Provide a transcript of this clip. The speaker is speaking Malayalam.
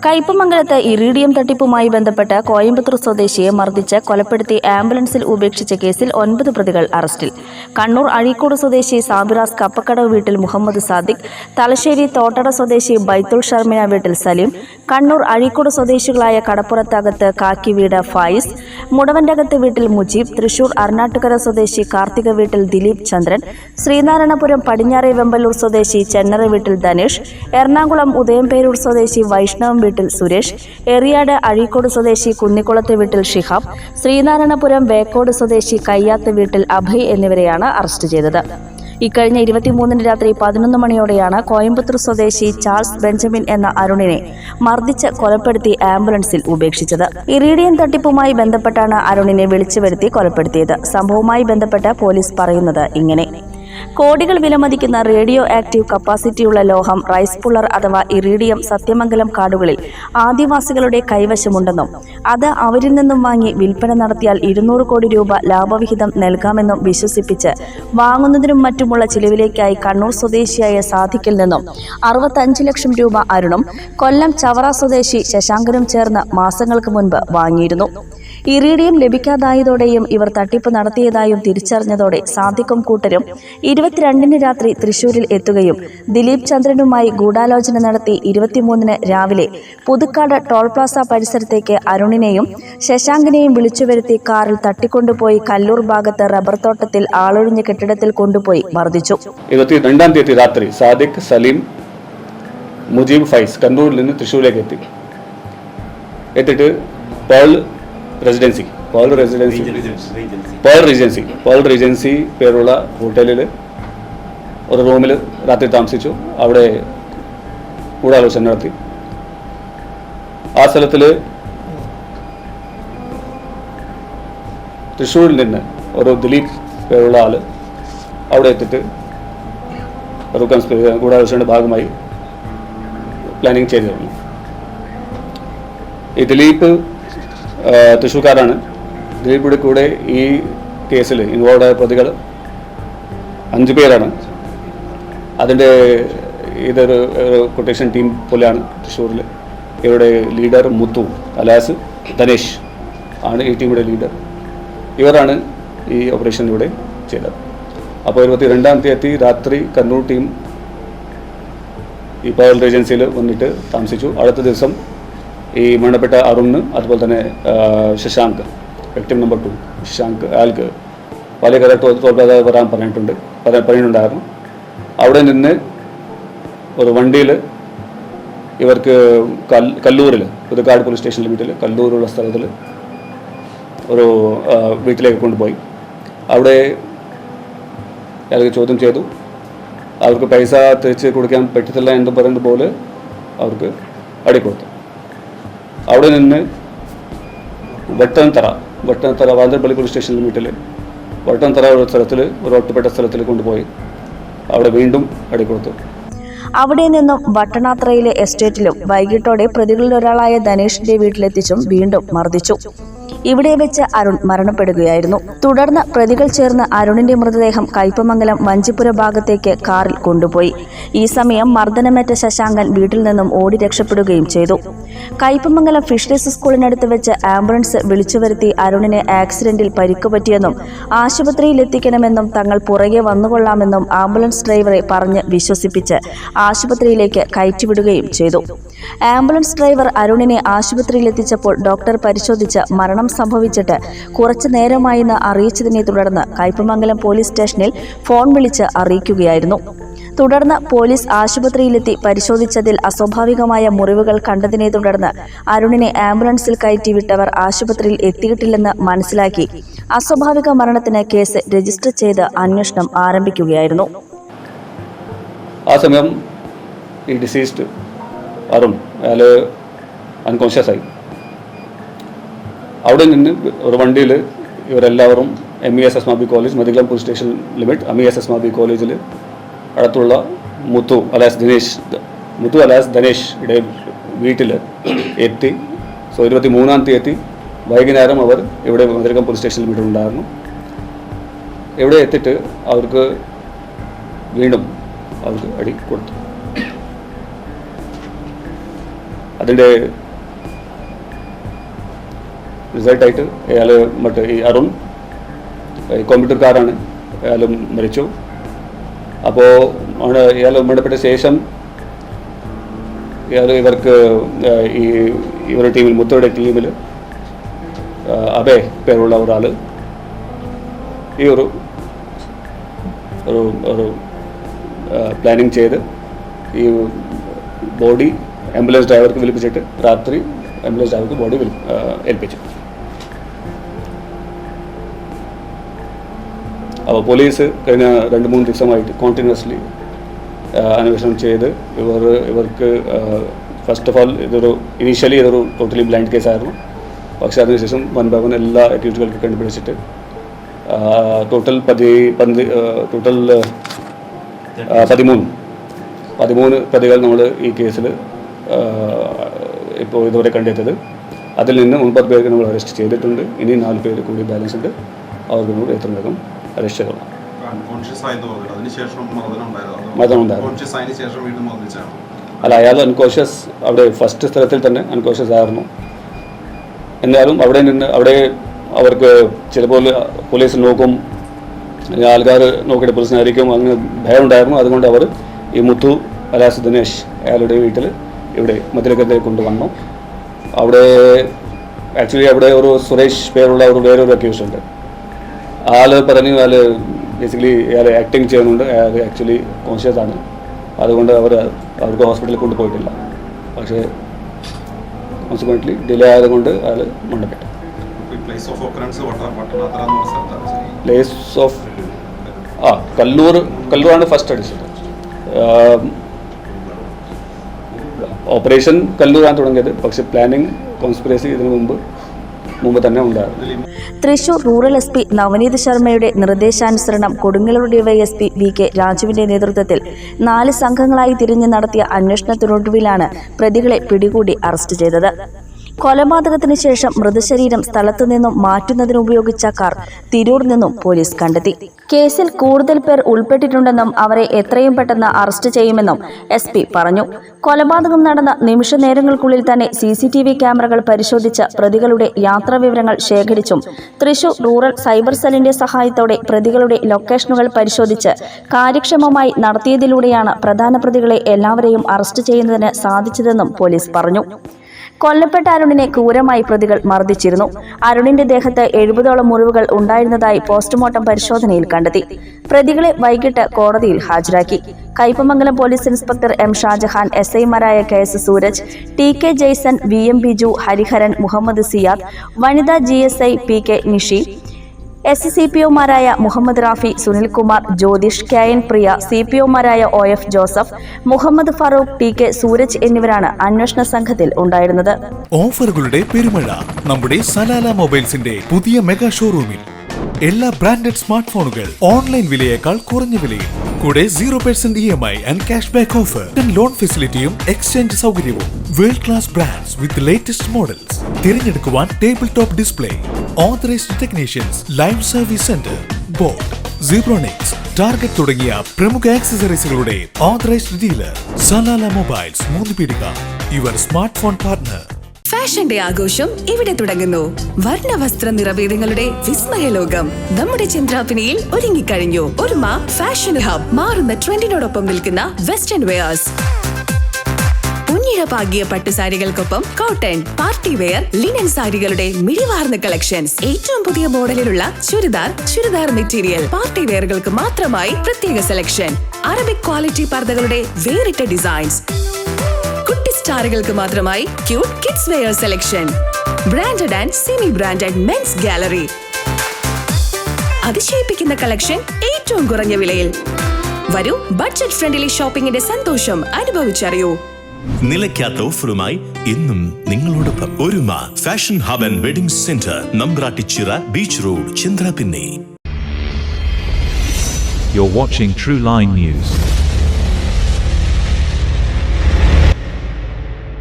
കയ്പമംഗലത്ത് ഇറീഡിയം തട്ടിപ്പുമായി ബന്ധപ്പെട്ട് കോയമ്പത്തൂർ സ്വദേശിയെ മർദ്ദിച്ച് കൊലപ്പെടുത്തി ആംബുലൻസിൽ ഉപേക്ഷിച്ച കേസിൽ ഒൻപത് പ്രതികൾ അറസ്റ്റിൽ. കണ്ണൂർ അഴീക്കോട് സ്വദേശി സാബിറാസ് കപ്പക്കടവ് വീട്ടിൽ മുഹമ്മദ് സാദിഖ് തലശ്ശേരി തോട്ടട സ്വദേശി ബൈത്തുൽ ഷർമിന വീട്ടിൽ സലീം കണ്ണൂർ അഴീക്കോട് സ്വദേശികളായ കടപ്പുറത്തകത്ത് കാക്കി വീട് ഫായിസ് മുടവന്റകത്ത് വീട്ടിൽ മുജീബ് തൃശൂർ അർണാട്ടുകര സ്വദേശി കാർത്തിക വീട്ടിൽ ദിലീപ് ചന്ദ്രൻ ശ്രീനാരായണപുരം പടിഞ്ഞാറേ വെമ്പല്ലൂർ സ്വദേശി ചെന്നറ വീട്ടിൽ ധനേഷ് എറണാകുളം ഉദയംപേരൂർ സ്വദേശി വൈഷ്ണവം വീട്ടിൽ സുരേഷ് എറിയാട് അഴീക്കോട് സ്വദേശി കുന്നിക്കുളത്ത് വീട്ടിൽ ഷിഹാബ് ശ്രീനാരായണപുരം വേക്കോട് സ്വദേശി കയ്യാത്ത് വീട്ടിൽ അഭയ് എന്നിവരെയാണ് അറസ്റ്റ് ചെയ്തത്. ഇക്കഴിഞ്ഞ ഇരുപത്തിമൂന്നിന് രാത്രി പതിനൊന്ന് മണിയോടെയാണ് കോയമ്പത്തൂർ സ്വദേശി ചാൾസ് ബെഞ്ചമിൻ എന്ന അരുണിനെ മർദ്ദിച്ച് കൊലപ്പെടുത്തി ആംബുലൻസിൽ ഉപേക്ഷിച്ചത്. ഇറീഡിയൻ തട്ടിപ്പുമായി ബന്ധപ്പെട്ടാണ് അരുണിനെ വിളിച്ചു വരുത്തി കൊലപ്പെടുത്തിയത്. സംഭവവുമായി ബന്ധപ്പെട്ട് പോലീസ് പറയുന്നത് ഇങ്ങനെ. കോടികൾ വിലമതിക്കുന്ന റേഡിയോ ആക്റ്റീവ് കപ്പാസിറ്റിയുള്ള ലോഹം റൈസ് പുള്ളർ അഥവാ ഇറീഡിയം സത്യമംഗലം കാടുകളിൽ ആദിവാസികളുടെ കൈവശമുണ്ടെന്നും അത് അവരിൽ നിന്നും വാങ്ങി വിൽപ്പന നടത്തിയാൽ ഇരുന്നൂറ് കോടി രൂപ ലാഭവിഹിതം നൽകാമെന്നും വിശ്വസിപ്പിച്ച് വാങ്ങുന്നതിനും മറ്റുമുള്ള ചിലവിലേക്കായി കണ്ണൂർ സ്വദേശിയായ സാധിക്കിൽ നിന്നും അറുപത്തഞ്ച് ലക്ഷം രൂപ അരുണും കൊല്ലം ചവറ സ്വദേശി ശശാങ്കനും ചേർന്ന് മാസങ്ങൾക്ക് മുൻപ് വാങ്ങിയിരുന്നു. ഇറീഡിയം ലഭിക്കാതായതോടെയും ഇവർ തട്ടിപ്പ് നടത്തിയതായും തിരിച്ചറിഞ്ഞതോടെ സാദിഖും കൂട്ടരും ഇരുപത്തിരണ്ടിന് രാത്രി തൃശൂരിൽ എത്തുകയും ദിലീപ് ചന്ദ്രനുമായി ഗൂഢാലോചന നടത്തി ഇരുപത്തിമൂന്നിന് രാവിലെ പുതുക്കാട് ടോൾ പ്ലാസ പരിസരത്തേക്ക് അരുണിനെയും ശശാങ്കിനെയും വിളിച്ചു വരുത്തി കാറിൽ തട്ടിക്കൊണ്ടുപോയി കല്ലൂർ ഭാഗത്ത് റബ്ബർ തോട്ടത്തിൽ ആളൊഴിഞ്ഞ കെട്ടിടത്തിൽ കൊണ്ടുപോയി മർദ്ദിച്ചു. ഇരുപത്തി രണ്ടാം തീയതി രാത്രി സാദിഖ് സലീം മുജീബ് ഫൈസ് കണ്ണൂരിൽ നിന്ന് തൃശ്ശൂരിലേക്ക് എത്തി. എത്തിയിട്ട് pearl residency pearl residency pearl regency pearl regency പേരുള്ള ഹോട്ടലിൽ ഒരു റൂമിൽ രാത്രി താമസിച്ചു. അവിടെ ഗൂഢാലോചന നടത്തി. ആ സ്ഥലത്തിൽ തൃശ്ശൂരിൽ നിന്ന് ഒരു ദിലീപ് പേരുള്ള ആൾ അവിടെ എത്തിയിട്ട് ഒരു കൺസ്പിറ ഗൂഢാലോചനയുടെ ഭാഗമായി പ്ലാനിങ് ചെയ്തിരുന്നു ഈ ദിലീപ് തൃശ്ശൂർക്കാരാണ്. ദിലീപിയുടെ കൂടെ ഈ കേസിൽ ഇൻവോൾവ് ആയ പ്രതികൾ അഞ്ച് പേരാണ്. അതിന്റെ ഇതൊരു കൊട്ടേഷൻ ടീം പോലെയാണ് തൃശ്ശൂരിൽ ഇവരുടെ ലീഡർ മുത്തു അലാസ് ധനേഷ് ആണ് ഈ ടീമിന്റെ ലീഡർ ഇവരാണ് ഈ ഓപ്പറേഷൻ ഇവിടെ ചെയ്തത്. അപ്പോൾ ഇരുപത്തി രണ്ടാം തീയതി രാത്രി കണ്ണൂർ ടീം ഈ പവർ ഏജൻസിയിൽ വന്നിട്ട് താമസിച്ചു. അടുത്ത ദിവസം ഈ മരണപ്പെട്ട അരുണ് അതുപോലെ തന്നെ ശശാങ്ക് വ്യക്തിം നമ്പർ ടു ശശാങ്ക് അയാൾക്ക് കഥ തോൽപ്പാതെ വരാൻ പറഞ്ഞിട്ടുണ്ട് പറഞ്ഞിട്ടുണ്ടായിരുന്നു. അവിടെ നിന്ന് ഒരു വണ്ടിയിൽ ഇവർക്ക് കല്ലൂരിൽ പുതുക്കാട് പോലീസ് സ്റ്റേഷൻ ലിമിറ്റിൽ കല്ലൂരുള്ള സ്ഥലത്തിൽ ഒരു വീട്ടിലേക്ക് കൊണ്ടുപോയി. അവിടെ അയാൾക്ക് ചോദ്യം ചെയ്തു. അവർക്ക് പൈസ തിരിച്ച് കൊടുക്കാൻ പറ്റത്തില്ല എന്ന് പറയുന്നത് പോലെ അവർക്ക് അടിക്കൊടുത്തു അവിടെ നിന്ന് വട്ടൻതറ വട്ടൻതറ വാന്തരപ്പള്ളി പോലീസ് സ്റ്റേഷൻ ലിമിറ്റിൽ വട്ടൻതറ ഒരു സ്ഥലത്തിൽ ഒരു ഒറ്റപ്പെട്ട സ്ഥലത്തിൽ കൊണ്ടുപോയി അവിടെ വീണ്ടും അടിക്കൊടുത്തു അവിടെ നിന്നും വട്ടണാത്രയിലെ എസ്റ്റേറ്റിലും വൈകിട്ടോടെ പ്രതികളിൽ ഒരാളായ ധനേഷിന്റെ വീട്ടിലെത്തിച്ചും വീണ്ടും മർദ്ദിച്ചു. ഇവിടെ വെച്ച് അരുൺ മരണപ്പെടുകയായിരുന്നു. തുടർന്ന് പ്രതികൾ ചേർന്ന് അരുണിന്റെ മൃതദേഹം കയ്പമംഗലം വഞ്ചിപ്പുര ഭാഗത്തേക്ക് കാറിൽ കൊണ്ടുപോയി. ഈ സമയം മർദ്ദനമേറ്റ ശശാങ്കൻ വീട്ടിൽ നിന്നും ഓടി രക്ഷപ്പെടുകയും ചെയ്തു. കയ്പമംഗലം ഫിഷറീസ് സ്കൂളിനടുത്ത് വെച്ച് ആംബുലൻസ് വിളിച്ചു വരുത്തി അരുണിനെ ആക്സിഡന്റിൽ പരിക്ക് പറ്റിയെന്നും ആശുപത്രിയിൽ എത്തിക്കണമെന്നും തങ്ങൾ പുറകെ വന്നുകൊള്ളാമെന്നും ആംബുലൻസ് ഡ്രൈവറെ പറഞ്ഞ് വിശ്വസിപ്പിച്ച് ആശുപത്രിയിലേക്ക് കയറ്റിവിടുകയും ചെയ്തു. ആംബുലൻസ് ഡ്രൈവർ അരുണിനെ ആശുപത്രിയിലെത്തിച്ചപ്പോൾ ഡോക്ടർ പരിശോധിച്ച് മരണം സംഭവിച്ചിട്ട് കുറച്ചു നേരമായെന്ന് അറിയിച്ചതിനെ തുടർന്ന് കയ്പമംഗലം പോലീസ് സ്റ്റേഷനിൽ ഫോൺ വിളിച്ച് അറിയിക്കുകയായിരുന്നു. തുടർന്ന് പോലീസ് ആശുപത്രിയിലെത്തി പരിശോധിച്ചതിൽ അസ്വാഭാവികമായ മുറിവുകൾ കണ്ടതിനെ തുടർന്ന് അരുണിനെ ആംബുലൻസിൽ കയറ്റി വിട്ടവർ ആശുപത്രിയിൽ എത്തിയിട്ടില്ലെന്ന് മനസ്സിലാക്കി. അസ്വാഭാവിക മരണത്തിന് കേസ് രജിസ്റ്റർ ചെയ്ത് അന്വേഷണം ആരംഭിക്കുകയായിരുന്നു. ആ സമയം ഈ ഡിസീസ്ഡ് അരുൺ അയാൾ അൺകോൺഷ്യസ് ആയി. അവിടെ നിന്ന് ഒരു വണ്ടിയിൽ ഇവരെല്ലാവരും M E S S മാബി college Mathilakam police station limit M E S S മാബി കോളേജിൽ അടുത്തുള്ള മുത്തു അലാസ് ദിനേശ് മുത്തു അലാസ് ധനേഷിയുടെ വീട്ടിൽ എത്തി. സോ ഇരുപത്തി മൂന്നാം തീയതി വൈകുന്നേരം അവർ ഇവിടെ മതിലകം പോലീസ് സ്റ്റേഷൻ ലിമിറ്റിൽ ഉണ്ടായിരുന്നു. ഇവിടെ എത്തിയിട്ട് അവർക്ക് വീണ്ടും അവർക്ക് അടി കൊടുത്തു. അതിന്റെ റിസൾട്ടായിട്ട് അയാൾ മറ്റേ ഈ അരുൺ കോമ്പ്യൂട്ടർക്കാരാണ് അയാളും മരിച്ചു. അപ്പോൾ ഇയാൾ മരണപ്പെട്ട ശേഷം ഇയാൾ ഇവർക്ക് ഈ ഇവരുടെ ടീമിൽ മുത്തയുടെ ടീമിൽ അബേ പേരുള്ള ഒരാൾ ഈ ഒരു ഒരു ഒരു പ്ലാനിങ് ചെയ്ത് ഈ ബോഡി ആംബുലൻസ് ഡ്രൈവർക്ക് വിളിപ്പിച്ചിട്ട് രാത്രി ആംബുലൻസ് ഡ്രൈവർക്ക് ബോഡി ഏൽപ്പിച്ചു. അപ്പോൾ പോലീസ് കഴിഞ്ഞ രണ്ട് മൂന്ന് ദിവസമായിട്ട് കോണ്ടിന്യൂസ്ലി അന്വേഷണം ചെയ്ത് ഇവർ ഇവർക്ക് ഫസ്റ്റ് ഓഫ് ഓൾ ഇതൊരു ഇനീഷ്യലി ഇതൊരു ടോട്ടലി ബ്ലൈൻഡ് കേസായിരുന്നു പക്ഷേ അതിനുശേഷം വൺ ബൈ വൺ എല്ലാ ആക്ടിവിറ്റികൾക്ക് കണ്ടുപിടിച്ചിട്ട് ടോട്ടൽ പതി പന്ത് ടോട്ടൽ പതിമൂന്ന് പതിമൂന്ന് പ്രതികൾ നമ്മൾ ഈ കേസിൽ ഇപ്പോൾ ഇതുവരെ കണ്ടെത്തിയത്. അതിൽ നിന്ന് ഒൻപത് പേർക്ക് നമ്മൾ അറസ്റ്റ് ചെയ്തിട്ടുണ്ട്. ഇനി നാല് പേര് കൂടി ബാലൻസ് ഉണ്ട്. അവർക്ക് നമ്മൾ എത്ര വേഗം വീണ്ടും അല്ല അയാൾ അൺകോഷ്യസ് അവിടെ ഫസ്റ്റ് സ്ഥലത്തിൽ തന്നെ അൺകോഷ്യസ് ആയിരുന്നു. എന്നാലും അവിടെ നിന്ന് അവിടെ അവർക്ക് ചിലപ്പോൾ പോലീസ് നോക്കും ആൾക്കാർ നോക്കിയിട്ട് പോലീസിനായിരിക്കും അങ്ങ് ഭയം ഉണ്ടായിരുന്നു അതുകൊണ്ട് അവർ ഈ മുത്തു അലാസ് ദിനേശ് അയാളുടെ വീട്ടിൽ ഇവിടെ മതിലക്കത്തേക്ക് കൊണ്ടുവന്നു. അവിടെ ആക്ച്വലി അവിടെ ഒരു സുരേഷ് പേരുള്ള ഒരു വേറൊരു അക്യൂസ് ഉണ്ട്. ആൾ പറഞ്ഞു ആൾ ബേസിക്കലി അയാൾ ആക്ടിങ് ചെയ്യുന്നുണ്ട്. അയാൾ ആക്ച്വലി കോൺഷ്യസ് ആണ്. അതുകൊണ്ട് അവർ അവർക്ക് ഹോസ്പിറ്റലിൽ കൊണ്ടുപോയിട്ടില്ല പക്ഷേ കോൺസിക്വന്റ്ലി ഡിലേ ആയതുകൊണ്ട് അയാൾ മണ്ടപ്പെട്ടു പ്ലേസ് ഓഫ് ആ കല്ലൂർ കല്ലൂരാണ് ഫസ്റ്റ് അടിച്ചത്. ഓപ്പറേഷൻ കല്ലൂരാണ് തുടങ്ങിയത്. പക്ഷേ പ്ലാനിങ് കോൺസ്പിറേസി ഇതിനു മുമ്പ് മുമ്പ് തന്നെ Thrissur rural S P Navneet ശർമ്മയുടെ നിർദ്ദേശാനുസരണം കൊടുങ്ങല്ലൂർ ഡിവൈഎസ്പി വി കെ രാജുവിന്റെ നേതൃത്വത്തിൽ നാല് സംഘങ്ങളായി തിരിഞ്ഞ് നടത്തിയ അന്വേഷണത്തിനൊടുവിലാണ് പ്രതികളെ പിടികൂടി അറസ്റ്റ് ചെയ്തത്. കൊലപാതകത്തിന് ശേഷം മൃതശരീരം സ്ഥലത്തു നിന്നും മാറ്റുന്നതിന് ഉപയോഗിച്ച കാർ തിരൂർ നിന്നും പോലീസ് കണ്ടെത്തി. കേസിൽ കൂടുതൽ പേർ ഉൾപ്പെട്ടിട്ടുണ്ടെന്നും അവരെ എത്രയും പെട്ടെന്ന് അറസ്റ്റ് ചെയ്യുമെന്നും എസ് പറഞ്ഞു. കൊലപാതകം നടന്ന നിമിഷ നേരങ്ങൾക്കുള്ളിൽ തന്നെ സി ക്യാമറകൾ പരിശോധിച്ച് പ്രതികളുടെ യാത്രാവിവരങ്ങൾ ശേഖരിച്ചും തൃശൂർ റൂറൽ സൈബർ സെല്ലിന്റെ സഹായത്തോടെ പ്രതികളുടെ ലൊക്കേഷനുകൾ പരിശോധിച്ച് കാര്യക്ഷമമായി നടത്തിയതിലൂടെയാണ് പ്രധാന പ്രതികളെ എല്ലാവരെയും അറസ്റ്റ് ചെയ്യുന്നതിന് സാധിച്ചതെന്നും പോലീസ് പറഞ്ഞു. കൊല്ലപ്പെട്ട അരുണിനെ ക്രൂരമായി പ്രതികൾ മർദ്ദിച്ചിരുന്നു. അരുണിന്റെ ദേഹത്ത് എഴുപതോളം മുറിവുകൾ ഉണ്ടായിരുന്നതായി പോസ്റ്റ്മോർട്ടം പരിശോധനയിൽ കണ്ടെത്തി. പ്രതികളെ വൈകിട്ട് കോടതിയിൽ ഹാജരാക്കി. Kaipamangalam police inspector M Shajahan S ഐമാരായ K S Sooraj T K Jaison V M Biju Hariharan Muhammad Siyad വനിതാ G S I P K Nishi S C P ഒമാരായ Muhammad Rafi Sunilkumar Jyothish K N Priya C P ഒമാരായ O F Joseph Muhammad Farooq T K Sooraj എന്നിവരാണ് അന്വേഷണ സംഘത്തിൽ ഉണ്ടായിരുന്നത്. ഓഫറുകളുടെ പെരുമഴ നമ്മുടെ സലാല മൊബൈൽസിന്റെ പുതിയ മെഗാ ഷോറൂമിൽ. എല്ലാ ബ്രാൻഡഡ് സ്മാർട്ട് ഫോണുകൾ ഓൺലൈൻ വിലയേക്കാൾ കുറഞ്ഞ വിലയിൽ. കൂടെ zero percent E M I and cash back offer loan ഫെസിലിറ്റിയും exchange സൗകര്യവും. World class brands with latest models തിരഞ്ഞെടുക്കുവാൻ table top display authorised technicians live service centre boat Zebronics target തുടങ്ങിയ പ്രമുഖ ആക്സസറീസുകളുടെ authorised dealer Salala mobiles Moonnu Peedika your smart phone partner ഫാഷന്റെ ആഘോഷം ഇവിടെ തുടങ്ങുന്നു. വർണ വസ്ത്ര നിറവേദങ്ങളുടെ വിസ്മയ ലോകം നമ്മുടെ ചന്ദ്രാപിനിയിൽ ഒരുങ്ങിക്കഴിഞ്ഞു. ഒരുമ ഫാഷൻ ഹബ് മാറുന്ന ട്രെൻഡിനോടൊപ്പം നിൽക്കുന്ന വെസ്റ്റേൺ വെയേഴ്സ്. പുഞ്ഞിഴപാകിയ പട്ടുസാരികൾക്കൊപ്പം കോട്ടൺ പാർട്ടി വെയർ ലിനൻ സാരികളുടെ മിഴിവാർന്ന കളക്ഷൻസ്. ഏറ്റവും പുതിയ മോഡലിലുള്ള ചുരിദാർ ചുരിദാർ മെറ്റീരിയൽ. പാർട്ടി വെയറുകൾക്ക് മാത്രമായി പ്രത്യേക സെലക്ഷൻ. അറബിക് ക്വാളിറ്റി പർദ്ദകളുടെ വേറിട്ട ഡിസൈൻസ്. കുട്ടി സ്റ്റാറുകൾക്ക് മാത്രമായി cute kids wear selection. Branded and semi branded mens gallery. അതിശയിപ്പിക്കുന്ന കളക്ഷൻ ഏറ്റവും കുറഞ്ഞ വിലയിൽ. വരൂ ബഡ്ജറ്റ് ഫ്രണ്ട്ലി ഷോപ്പിംഗിന്റെ സന്തോഷം അനുഭവിച്ചറിയൂ. നിലയ്ക്കാത്ത ഓഫറുമായി ഇന്നും നിങ്ങളോടൊപ്പം Oruma fashion hub and wedding centre Nambrattichira beach road Chandrapinni You're watching True Line News.